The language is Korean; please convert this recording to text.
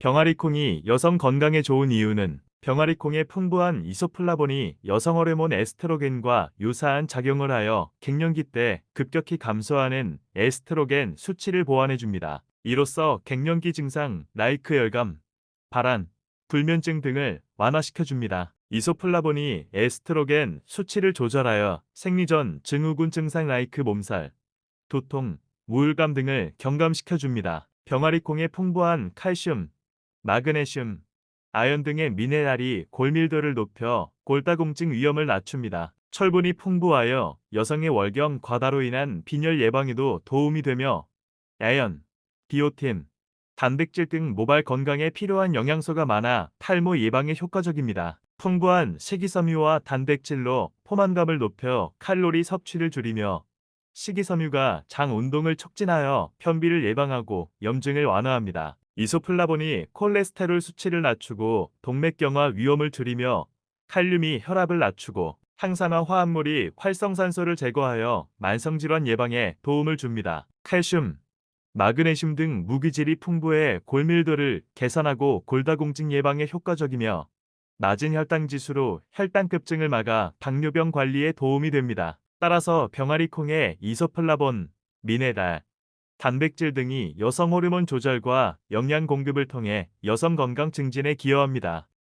병아리콩이 여성 건강에 좋은 이유는 병아리콩의 풍부한 이소플라본이 여성 호르몬 에스트로겐과 유사한 작용을 하여 갱년기 때 급격히 감소하는 에스트로겐 수치를 보완해 줍니다. 이로써 갱년기 증상 라이크 열감, 발한, 불면증 등을 완화시켜 줍니다. 이소플라본이 에스트로겐 수치를 조절하여 생리전 증후군 증상 라이크 몸살, 두통, 우울감 등을 경감시켜 줍니다. 병아리콩의 풍부한 칼슘, 마그네슘, 아연 등의 미네랄이 골밀도를 높여 골다공증 위험을 낮춥니다. 철분이 풍부하여 여성의 월경 과다로 인한 빈혈 예방에도 도움이 되며 아연, 비오틴, 단백질 등 모발 건강에 필요한 영양소가 많아 탈모 예방에 효과적입니다. 풍부한 식이섬유와 단백질로 포만감을 높여 칼로리 섭취를 줄이며 식이섬유가 장 운동을 촉진하여 편비를 예방하고 염증을 완화합니다. 이소플라본이 콜레스테롤 수치를 낮추고 동맥경화 위험을 줄이며 칼륨이 혈압을 낮추고 항산화 화합물이 활성산소를 제거하여 만성질환 예방에 도움을 줍니다. 칼슘, 마그네슘 등 무기질이 풍부해 골밀도를 개선하고 골다공증 예방에 효과적이며 낮은 혈당 지수로 혈당 급증을 막아 당뇨병 관리에 도움이 됩니다. 따라서 병아리콩의 이소플라본, 미네랄, 단백질 등이 여성 호르몬 조절과 영양 공급을 통해 여성 건강 증진에 기여합니다.